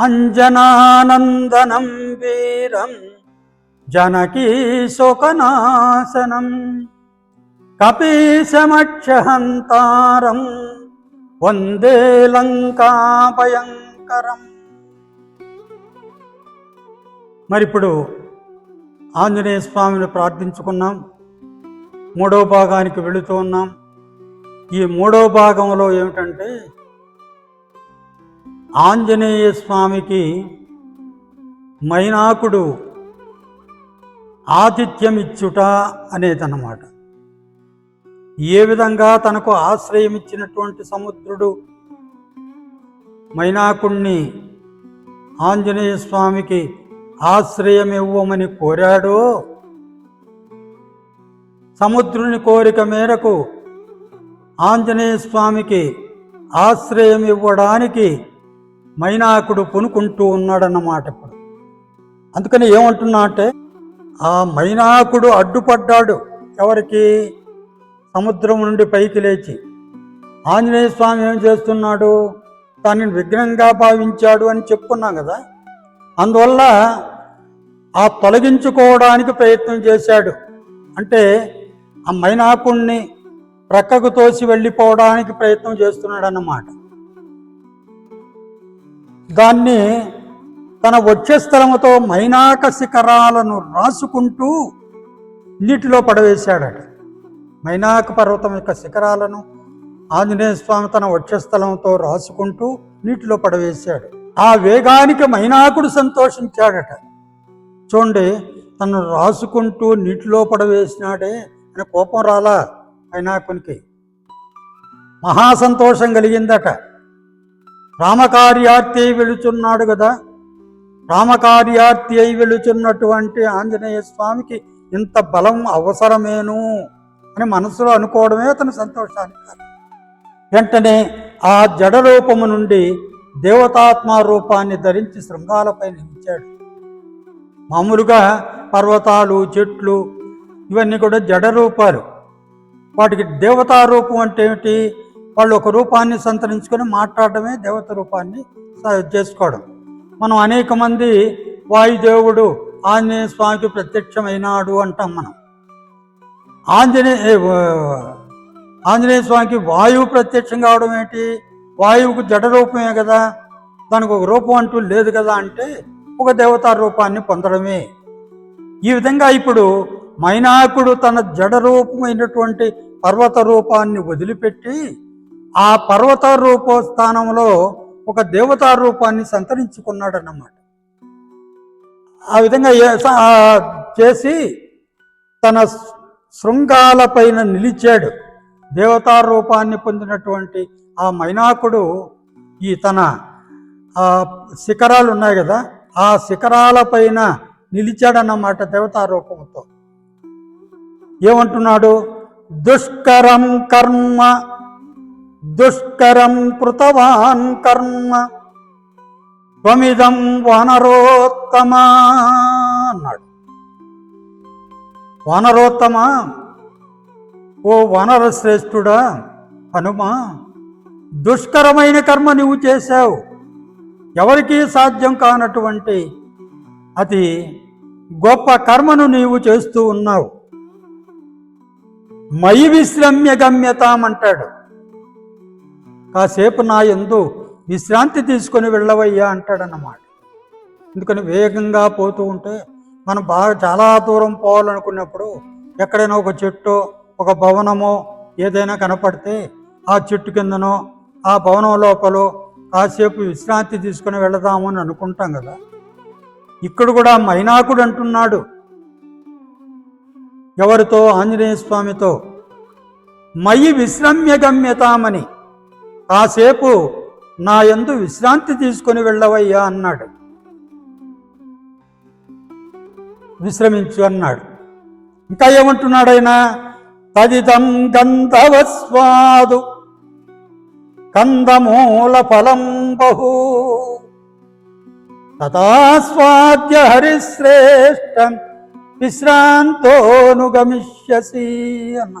అంజనానందనం వీరం జనకీ శోకనాశనం. కపీశమక్షహంతారం వందే లంకా భయంకరం మరి ఇప్పుడు ఆంజనేయ స్వామిని ప్రార్థించుకున్నాం. మూడో భాగానికి వెళుతూ ఉన్నాం. ఈ మూడో భాగంలో ఏమిటంటే ఆంజనేయ స్వామికి మైనాకుడు ఆతిథ్యమిచ్చుట అనేదన్నమాట. ఏ విధంగా తనకు ఆశ్రయం ఇచ్చినటువంటి సముద్రుడు మైనాకుణ్ణి ఆంజనేయ స్వామికి ఆశ్రయం ఇవ్వమని కోరాడో సముద్రుని కోరిక మేరకు ఆంజనేయ స్వామికి ఆశ్రయం ఇవ్వడానికి మైనాకుడు పునుకుంటూ ఉన్నాడన్నమాట ఇప్పుడు. అందుకని ఏమంటున్నా అంటే ఆ మైనాకుడు అడ్డుపడ్డాడు ఎవరికి? సముద్రం నుండి పైకి లేచి. ఆంజనేయ స్వామి ఏం చేస్తున్నాడు? తనని విఘ్నంగా భావించాడు అని చెప్పుకున్నాం కదా. అందువల్ల ఆ తొలగించుకోవడానికి ప్రయత్నం చేశాడు. అంటే ఆ మైనాకుణ్ణి ప్రక్కకు తోసి వెళ్ళిపోవడానికి ప్రయత్నం చేస్తున్నాడు అన్నమాట దాన్ని తన వచ్చే స్థలముతో మైనాక శిఖరాలను రాసుకుంటూ నీటిలో పడవేశాడట. మైనాక పర్వతం యొక్క శిఖరాలను ఆంజనేయ స్వామి తన వక్షస్థలంతో రాసుకుంటూ నీటిలో పడవేశాడు. ఆ వేగానికి మైనాకుడు సంతోషించాడట. చూడండి తను రాసుకుంటూ నీటిలో పడవేసినాడే అని కోపం రాలా మైనాకునికి. మహాసంతోషం కలిగిందట. రామకార్యార్థి అయి వెళుచున్నాడు కదా రామకార్యార్థి అయి వెళుచున్నటువంటి ఆంజనేయ స్వామికి ఇంత బలం అవసరమేను అని మనసులో అనుకోవడమే అతని సంతోషానికి. కారణం. వెంటనే ఆ జడ రూపము నుండి దేవతాత్మ రూపాన్ని ధరించి శృంగాలపై నిలిచాడు. మామూలుగా పర్వతాలు చెట్లు ఇవన్నీ కూడా జడ రూపాలు వాటికి దేవతా రూపం అంటే ఏమిటి? వాళ్ళు ఒక రూపాన్ని సంతరించుకొని మాట్లాడటమే దేవత రూపాన్ని చేసుకోవడం. మనం అనేక మంది వాయుదేవుడు ఆంజనేయ స్వామికి ప్రత్యక్షమైనాడు అంటాం మనం. ఆంజనేయ ఆంజనేయ స్వామికి వాయువు ప్రత్యక్షం కావడం ఏంటి? వాయువుకు జడ రూపమే కదా. దానికి ఒక రూపం అంటూ లేదు కదా అంటే ఒక దేవతా రూపాన్ని పొందడమే. ఈ విధంగా ఇప్పుడు మైనాకుడు తన జడ రూపమైనటువంటి పర్వత రూపాన్ని వదిలిపెట్టి ఆ పర్వత స్థానంలో ఒక దేవతా రూపాన్ని సంతరించుకున్నాడన్నమాట. ఆ విధంగా చేసి తన శృంగాల పైన నిలిచాడు. దేవతా రూపాన్ని పొందినటువంటి ఆ మైనాకుడు ఈ తన శిఖరాలు ఉన్నాయి కదా ఆ శిఖరాల పైన నిలిచాడన్నమాట దేవతా రూపంతో ఏమంటున్నాడు? దుష్కరం కర్మ దుష్కరం కృతవాన్ కర్మ త్వమిదం వానరోత్తమా అన్నాడు వానరోత్తమా ఓ వానర శ్రేష్ఠుడా హనుమా దుష్కరమైన కర్మ నువ్వు చేశావు. ఎవరికీ సాధ్యం కానటువంటి అతి గొప్ప కర్మను నీవు చేస్తూ ఉన్నావు. మయి విశ్రమ్య గమ్యతామంటాడు. కాసేపు నా ఎందు విశ్రాంతి తీసుకొని వెళ్ళవయ్యా అంటాడన్నమాట. ఎందుకని వేగంగా పోతూ ఉంటే మనం బాగా చాలా దూరం పోవాలనుకున్నప్పుడు ఎక్కడైనా ఒక చెట్టు ఒక భవనమో ఏదైనా కనపడితే ఆ చెట్టు కిందనో ఆ భవనం లోపల కాసేపు విశ్రాంతి తీసుకుని వెళదాము అని అనుకుంటాం కదా. ఇక్కడ కూడా మైనాకుడు అంటున్నాడు. ఎవరితో? ఆంజనేయ స్వామితో. మయి విశ్రమ్య గమ్యతామని కాసేపు నా ఎందు విశ్రాంతి తీసుకొని వెళ్ళవయ్యా అన్నాడు. విశ్రమించు అన్నాడు. ఇంకా ఏమంటున్నాడైనా? తదితం గంధవస్వాదు కందమూల ఫలం బహు. తథాస్వాద్య హరిశ్రేష్టం విశ్రాంతోనుగమిష్యసి అన్న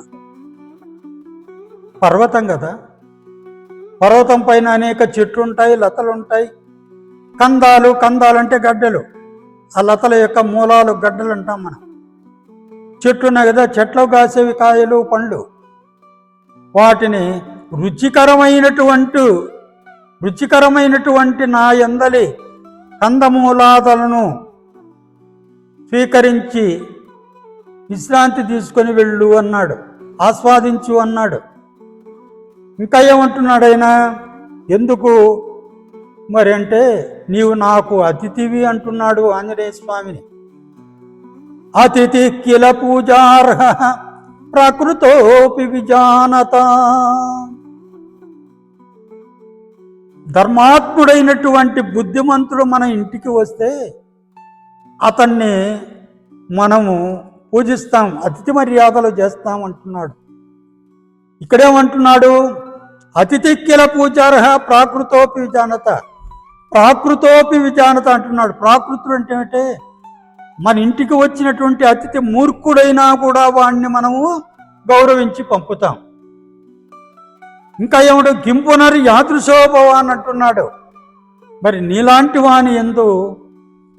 పర్వతం కదా? పర్వతం పైన అనేక చెట్లు ఉంటాయి లతలు ఉంటాయి కందాలు కందాలు అంటే గడ్డలు. ఆ లతల యొక్క మూలాలు గడ్డలు అంటాం మనం. చెట్లున్నాయి కదా చెట్లు కాసేవి కాయలు పండ్లు. వాటిని రుచికరమైనటువంటి రుచికరమైనటువంటి నా ఎందలి కందమూలాదలను స్వీకరించి విశ్రాంతి తీసుకొని వెళ్ళు అన్నాడు ఆస్వాదించు అన్నాడు. ఇంకా ఏమంటున్నాడు ఆయన ఎందుకు? మరి అంటే నీవు నాకు అతిథివి అంటున్నాడు ఆంజనేయ స్వామిని అతిథి కిల పూజార్హ ప్రకృతోపి విజానత. ధర్మాత్ముడైనటువంటి బుద్ధిమంతుడు మన ఇంటికి వస్తే అతన్ని మనము పూజిస్తాం అతిథి మర్యాదలు చేస్తాం అంటున్నాడు. ఇక్కడేమంటున్నాడు? అతిథి పూజార్హ ప్రాకృతోపి విజానత. ప్రాకృతోపి విజానత అంటున్నాడు. ప్రాకృతుడు అంటే ఏమిటే? మన ఇంటికి వచ్చినటువంటి అతిథి మూర్ఖుడైనా కూడా వాణ్ణి మనము గౌరవించి పంపుతాం. ఇంకా ఏమిటో? గింపునరి యాదృశోభవాన్ అంటున్నాడు. మరి నీలాంటి వాని ఎందు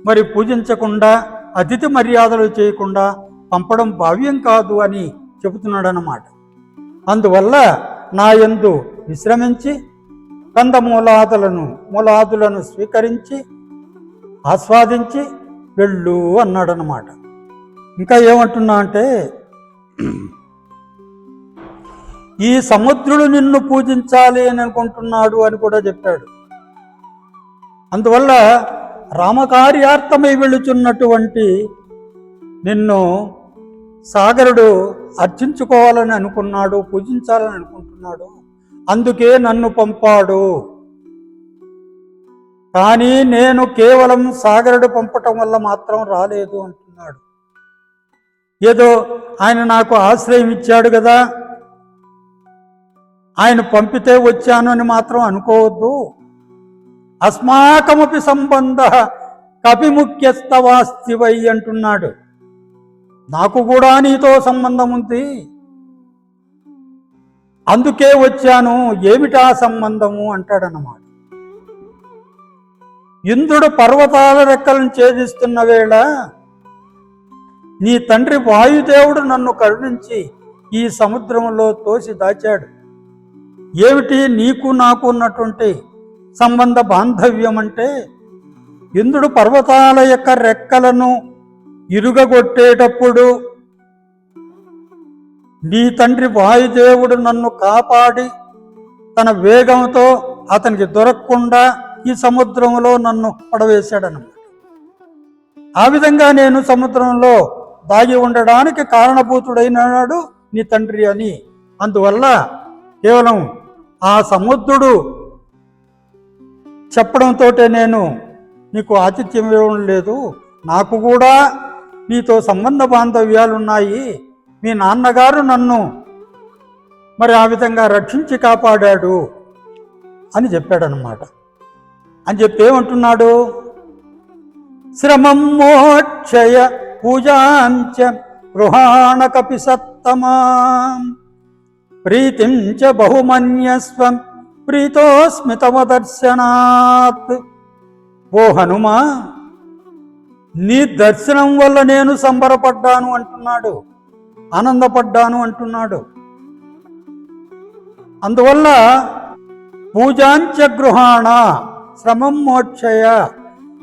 మరి పూజించకుండా అతిథి మర్యాదలు చేయకుండా పంపడం భావ్యం కాదు అని చెబుతున్నాడు అన్నమాట అందువల్ల నా యందు విశ్రమించి కందమూలాదులను మూలాదులను స్వీకరించి ఆస్వాదించి వెళ్ళు అన్నాడు ఇంకా ఏమంటున్నా అంటే ఈ సముద్రుడు నిన్ను పూజించాలి అని అనుకుంటున్నాడు అని కూడా చెప్పాడు. అందువల్ల రామకార్యార్థమై వెళుచున్నటువంటి నిన్ను సాగరుడు అర్చించుకోవాలని అనుకున్నాడు పూజించాలని అనుకుంటున్నాడు. అందుకే నన్ను పంపాడు. కానీ నేను కేవలం సాగరుడు పంపటం వల్ల మాత్రం రాలేదు అంటున్నాడు. ఏదో ఆయన నాకు ఆశ్రయం ఇచ్చాడు కదా. ఆయన పంపితే వచ్చాను అని మాత్రం అనుకోవద్దు. అస్మాకమపి సంబంధ కపిముఖ్యస్తవాస్తివై అంటున్నాడు. నాకు కూడా నీతో సంబంధం ఉంది అందుకే వచ్చాను ఏమిటా సంబంధము అంటాడన్నమాట. ఇంద్రుడు పర్వతాల రెక్కలను ఛేదిస్తున్న వేళ నీ తండ్రి వాయుదేవుడు నన్ను కరుణించి ఈ సముద్రంలో తోసి దాచాడు. ఏమిటి నీకు నాకు ఉన్నటువంటి సంబంధ బాంధవ్యం అంటే ఇంద్రుడు పర్వతాల యొక్క రెక్కలను ఇరుగగొట్టేటప్పుడు నీ తండ్రి వాయుదేవుడు నన్ను కాపాడి తన వేగంతో అతనికి దొరకకుండా ఈ సముద్రంలో నన్ను పడవేశాడనమాట ఆ విధంగా నేను సముద్రంలో దాగి ఉండడానికి కారణభూతుడైనాడు నీ తండ్రి అని. అందువల్ల కేవలం ఆ సముద్రుడు చెప్పడంతో నేను నీకు ఆతిథ్యం ఇవ్వడం లేదు. నాకు కూడా నీతో సంబంధ బాంధవ్యాలు ఉన్నాయి మీ నాన్నగారు నన్ను మరి ఆ విధంగా రక్షించి కాపాడాడు అని చెప్పాడనమాట అని చెప్పి ఏమంటున్నాడు? శ్రమం మోక్షయ పూజాంచ గృహాణ కపి సత్తమా ప్రీతిం చ బహుమన్యస్వం ప్రీతోస్మితమ దర్శనాత్. ఓ హనుమా నీ దర్శనం వల్ల నేను సంబరపడ్డాను అంటున్నాడు. ఆనందపడ్డాను అంటున్నాడు. అందువల్ల పూజాంచ గృహాణ శ్రమం మోక్షయ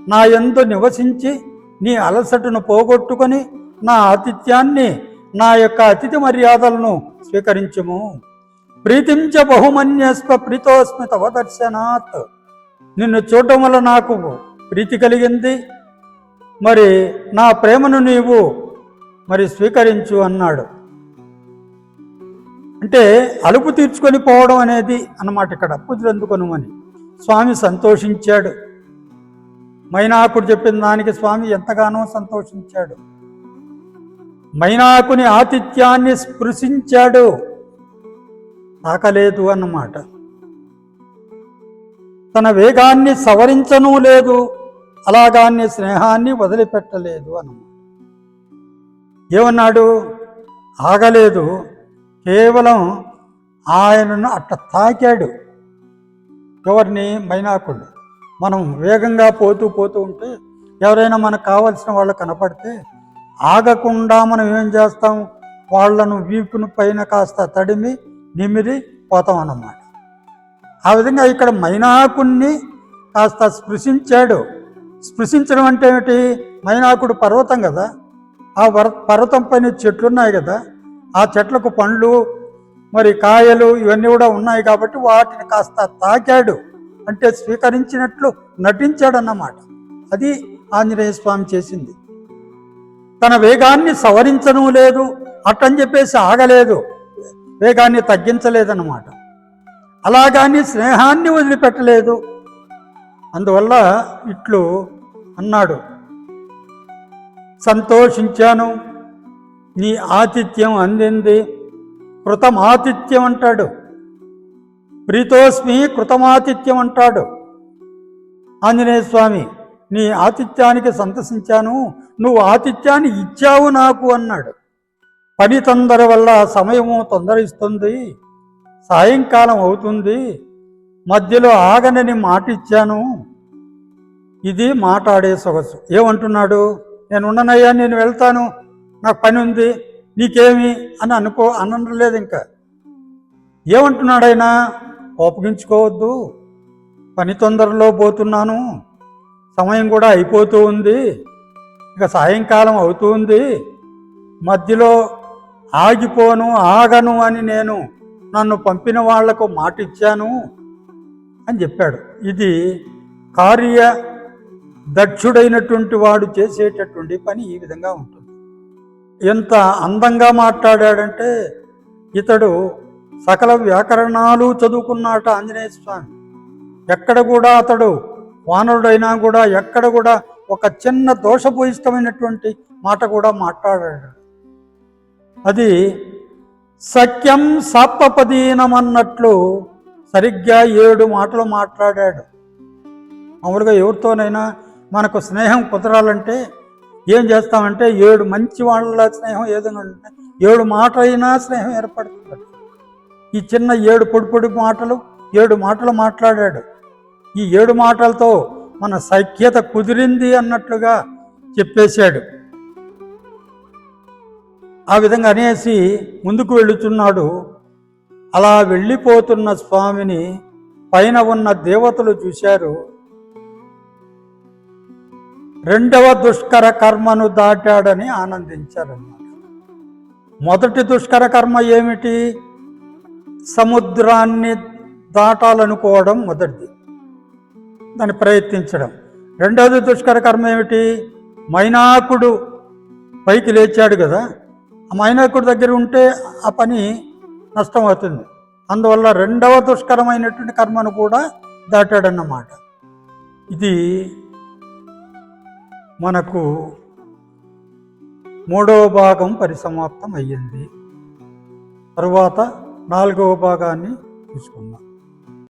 నా ఎందు నివసించి నీ అలసటను పోగొట్టుకొని నా ఆతిథ్యాన్ని నా యొక్క అతిథి మర్యాదలను స్వీకరించుము. ప్రీతించ బహుమన్యస్వ ప్రీతోస్మి తవ దర్శనాత్. నిన్ను చూడటం వల్ల నాకు ప్రీతి కలిగింది. మరి నా ప్రేమను నీవు మరి స్వీకరించు అన్నాడు. అంటే అలుపు తీర్చుకొని పోవడం అనేది అన్నమాట ఇక్కడ పుజులందుకొనుమని స్వామి సంతోషించాడు. మైనాకుడు చెప్పిన దానికి స్వామి ఎంతగానో సంతోషించాడు. మైనాకుని ఆతిథ్యాన్ని స్పృశించాడు. తాకలేదు అన్నమాట. తన వేగాన్ని సవరించను లేదు. అలాగాన్ని స్నేహాన్ని వదిలిపెట్టలేదు అన్నమాట. ఏమన్నాడు? ఆగలేదు. కేవలం ఆయనను అట్ట తాకాడు. ఎవరిని? మైనాకుడు మనం వేగంగా పోతూ పోతూ ఉంటే ఎవరైనా మనకు కావాల్సిన వాళ్ళు కనపడితే ఆగకుండా మనం ఏం చేస్తాం? వాళ్ళను వీపును పైన కాస్త తడిమి నిమిరి పోతాం అన్నమాట. ఆ విధంగా ఇక్కడ మైనాకుణ్ణి కాస్త స్పృశించాడు. స్పృశించడం అంటే ఏమిటి? మైనాకుడు పర్వతం కదా. ఆ వర పర్వతం పైన చెట్లు ఉన్నాయి కదా. ఆ చెట్లకు పండ్లు మరి కాయలు ఇవన్నీ కూడా ఉన్నాయి కాబట్టి వాటిని కాస్త తాకాడు. అంటే స్వీకరించినట్లు నటించాడన్నమాట. అది ఆంజనేయ స్వామి చేసింది. తన వేగాన్ని సవరించను లేదు అట్టని చెప్పేసి ఆగలేదు వేగాన్ని తగ్గించలేదన్నమాట. అలాగాని స్నేహాన్ని వదిలిపెట్టలేదు అందువల్ల ఇట్లు అన్నాడు. సంతోషించాను నీ ఆతిథ్యం అందింది కృతమాతిథ్యం అంటాడు. ప్రీతోస్మి కృతమాతిథ్యం అంటాడు. ఆంజనేయ స్వామి నీ ఆతిథ్యానికి సంతసించాను నువ్వు ఆతిథ్యాన్ని ఇచ్చావు నాకు అన్నాడు. పని తొందర వల్ల సమయము తొందరిస్తుంది సాయంకాలం అవుతుంది మధ్యలో ఆగనని మాట ఇచ్చాను ఇది మాట్లాడే సొగసు. ఏమంటున్నాడు? నేను ఉన్ననయ్యా నేను వెళ్తాను. నాకు పని ఉంది. నీకేమి? అని అనుకో అనలేదు ఇంకా. ఏమంటున్నాడు ఆయన కోపగించుకోవద్దు పని తొందరలో పోతున్నాను. సమయం కూడా అయిపోతూ ఉంది. ఇక సాయంకాలం అవుతూ ఉంది. మధ్యలో ఆగిపోను ఆగను అని నేను నన్ను పంపిన వాళ్ళకు మాట ఇచ్చాను అని చెప్పాడు. ఇది కార్య దక్షుడైనటువంటి వాడు చేసేటటువంటి పని ఈ విధంగా ఉంటుంది. ఎంత అందంగా మాట్లాడాడంటే ఇతడు సకల వ్యాకరణాలు చదువుకున్నాట ఆంజనేయ స్వామి. ఎక్కడ కూడా అతడు వానరుడైనా కూడా ఎక్కడ కూడా ఒక చిన్న దోషభూయిష్టమైనటువంటి మాట కూడా మాట్లాడాడు. అది సఖ్యం సాత్వపదీనమన్నట్లు సరిగ్గా ఏడు మాటలు మాట్లాడాడు. మామూలుగా ఎవరితోనైనా మనకు స్నేహం కుదరాలంటే ఏం చేస్తామంటే ఏడు మంచి వాళ్ళ స్నేహం ఏదైనా ఉంటే ఏడు మాటలైనా స్నేహం ఏర్పడుతుంది. ఈ చిన్న ఏడు పొడి పొడి మాటలు ఏడు మాటలు మాట్లాడాడు. ఈ ఏడు మాటలతో మన సఖ్యత కుదిరింది అన్నట్లుగా చెప్పేశాడు. ఆ విధంగా అనేసి ముందుకు వెళుతున్నాడు అలా వెళ్ళిపోతున్న స్వామిని పైన ఉన్న దేవతలు చూశారు. రెండవ దుష్కర కర్మను దాటాడని ఆనందించారన్నమాట. మొదటి దుష్కర కర్మ ఏమిటి? సముద్రాన్ని దాటాలనుకోవడం మొదటిది. దాన్ని ప్రయత్నించడం. రెండవది దుష్కర కర్మ ఏమిటి? మైనాకుడు పైకి లేచాడు కదా. ఆ మైనాకుడి దగ్గర ఉంటే ఆ పని నష్టం అవుతుంది అందువల్ల రెండవ దుష్కరమైనటువంటి కర్మను కూడా దాటాడన్నమాట. ఇది మనకు మూడవ భాగం పరిసమాప్తం అయ్యింది తరువాత నాలుగవ భాగాన్ని తీసుకుందాం.